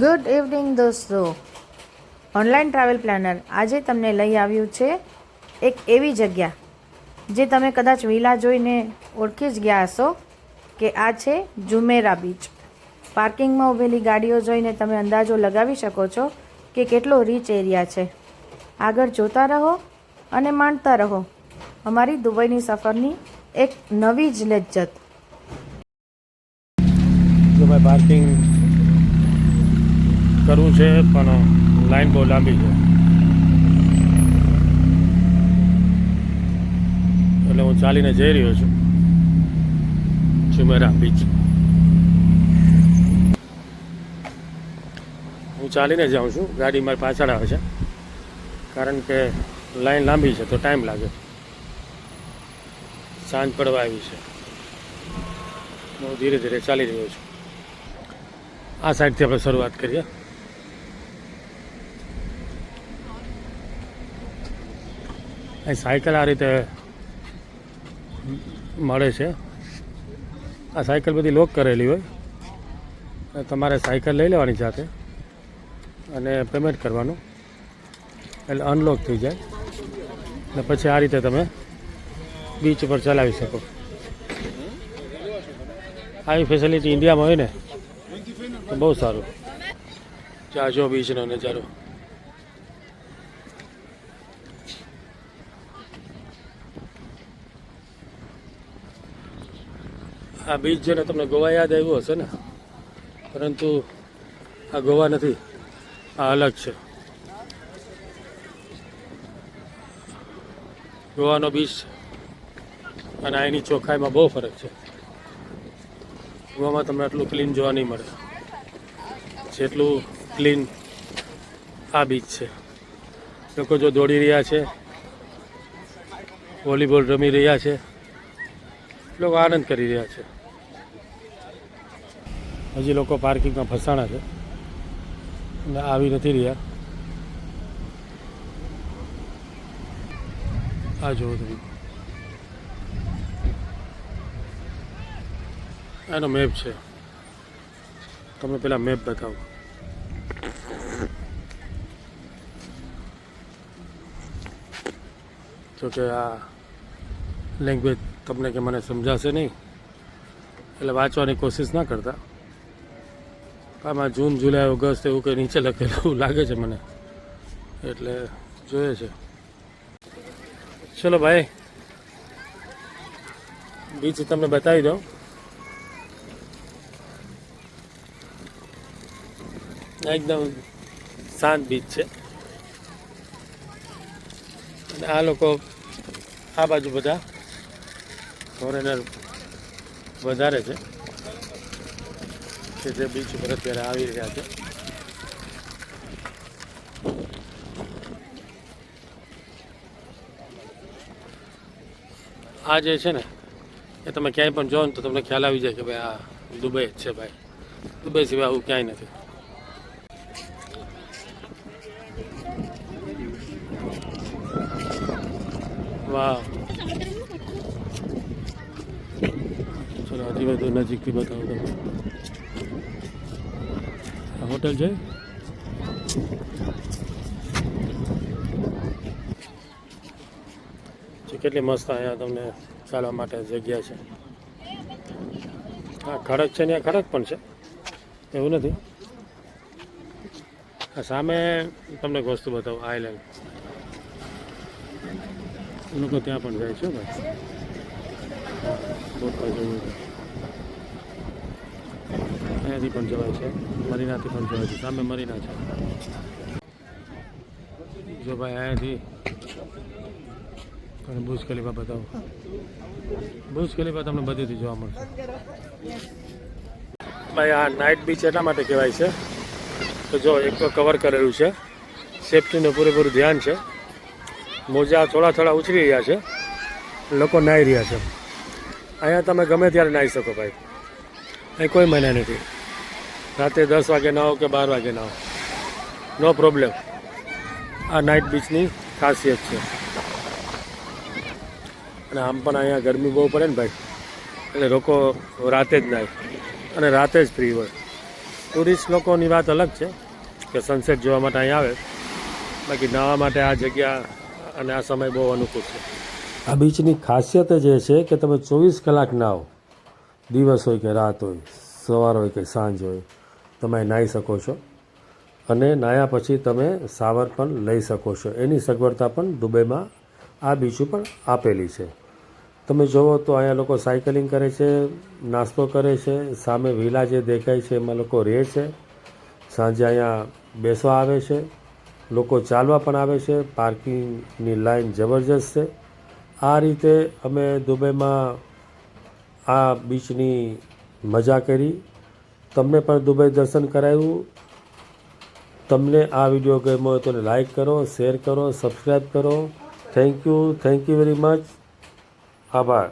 Good evening દોસ્તો. Online travel planner આજે તમને લઈ આવ્યું છે એક એવી જગ્યા, જે તમે કદાચ વિલા જોઈને ઓળખી જ ગયા હશો, કે આ છે જુમેરા બીચ. પાર્કિંગમાં ઊભેલી ગાડીઓ જોઈને તમે અંદાજો લગાવી શકો છો કે કેટલો રીચ એરિયા છે. આગળ જોતા રહો અને માણતા રહો. અમારી દુબઈની સફરની એક નવી જ લજ્જત. પાર્કિંગ કરવું છે, પણ લાઈન બહુ લાંબી છે. એટલે હું ચાલીને જઈ રહ્યો છું. ચુમેરા બીચ હું ચાલીને જાઉં છું. ગાડી મારી પાછળ આવે છે. કારણ કે લાઈન લાંબી છે, તો ટાઈમ લાગે. સાંજ પડવા આવી છે. હું ધીરે ધીરે ચાલી રહ્યો છું. આ સાઈડથી આપણે શરૂઆત કરીએ. અહીં સાયકલ આ રીતે મળે છે. આ સાયકલ બધી લોક કરેલી હોય. તમારે સાયકલ લઈ લેવાની સાથે અને પેમેન્ટ કરવાનું. એટલે અનલોક થઈ જાય. અને પછી આ રીતે તમે બીચ ઉપર ચલાવી શકો. આવી ફેસિલિટી ઇન્ડિયામાં હોય ને બહુ સારું. ચાજો બીચનો નજારો. આ બીચ જોઈને તમને ગોવા યાદ આવ્યો હશે ને? પરંતુ આ ગોવા નથી, આ અલગ છે. ગોવાનો બીચ અને અહીંની ચોખ્ખાઈમાં બહુ ફરક છે. ગોવામાં તમને આટલું ક્લીન જોવા નહીં મળે. જેટલું ક્લીન આ બીચ છે. લોકો જો દોડી રહ્યા છે, વોલીબોલ રમી રહ્યા છે, લોકો આનંદ કરી રહ્યા છે. હજી લોકો પાર્કિંગમાં ફસાણા છે. અને આવી નથી રહ્યા. આ જુઓ તમે. એનો મેપ છે. તમે પેલા મેપ બતાવો. જોકે આ લેંગ્વેજ તમને કે મને સમજાશે નહીં. એટલે વાંચવાની કોશિશ ના કરતા. આમાં જૂન, જુલાઈ, ઓગસ્ટ એવું કંઈ નીચે લખેલું લાગે છે મને. એટલે જોઈએ છે. ચલો ભાઈ બીચ તમને બતાવી દઉં. એકદમ શાંત બીચ છે. અને આ લોકો આ બાજુ બધા ફોરેનર વધારે છે. કે જે બીચ પર અત્યારે આવી રહ્યા છે. આ જે છે ને, એ તમે ક્યાંય પણ જાઓ ને તો તમને ખ્યાલ આવી જાય કે ભાઈ આ દુબઈ જ છે ભાઈ. દુબઈ સિવાય આવું ક્યાંય નથી. વાહ. ચલો, હજી વધુ નજીકથી બતાવો તમે હોટલ છે? કેટલી મસ્ત અહીંયા તમને ચાલવા માટે જગ્યા છે. હા ખડક છે ને ખડક પણ છે. એવું નથી? સામે તમને એક વસ્તુ બતાવું આઈલેન્ડ લોકો ત્યાં પણ જાય છે ભાઈ. અહીંયાથી પણ જવાય છે. મરીનાથી પણ જવાય છે. સામે મરીના છે. જો ભાઈ અહીંયાથી તમને બુજ ખલીફા બતાવો. બુજ ખલીફા તમને બધેથી જોવા મળશે. ભાઈ, આ નાઇટ બીચ એટલા માટે કહેવાય છે તો જો એક તો કવર કરેલું છે. સેફટીનું પૂરેપૂરું ધ્યાન છે. મોજા થોડા થોડા ઉછરી રહ્યા છે. લોકો નાહી રહ્યા છે. અહીંયા તમે ગમે ત્યારે નાહી શકો ભાઈ. અહીં કોઈ મહિના નથી. રાતે દસ વાગે નાહો કે બાર વાગે નાહો નો પ્રોબ્લેમ આ નાઇટ બીચની ખાસિયત છે. અને આમ પણ અહીંયા ગરમી બહુ પડે ને ભાઈ. એટલે લોકો રાતે જ નાય. અને રાતે જ ફ્રી હોય. ટુરિસ્ટ લોકોની વાત અલગ છે કે સનસેટ જોવા માટે અહીં આવે. બાકી નાવા માટે આ જગ્યા અને આ સમય બહુ અનુકૂળ છે. આ બીચની ખાસિયત જ એ છે કે તમે ચોવીસ કલાક નાહો. દિવસ હોય કે રાત હોય, સવાર હોય કે સાંજ હોય, તમે નાહી શકો છો. અને નાહ્યા પછી તમે સાવર પણ લઈ શકો છો. એની સગવડતા પણ દુબઈમાં આ બીચ ઉપર આપેલી છે. તમે જુઓ તો અહીંયા લોકો સાયકલિંગ કરે છે, નાસ્તો કરે છે, સામે વિલા જે દેખાય છે એમાં લોકો રહે છે. સાંજે અહીંયા બેસવા આવે છે. લોકો ચાલવા પણ આવે છે. પાર્કિંગની લાઈન જબરજસ્ત છે. આ રીતે અમે દુબઈમાં આ બીચની મજા કરી. તમને પણ દુબઈ દર્શન કરાવ્યું તમને આ વીડિયો ગમ્યો હોય તો લાઈક કરો, શેર કરો સબસ્ક્રાઈબ કરો. Thank you thank you very much આભાર.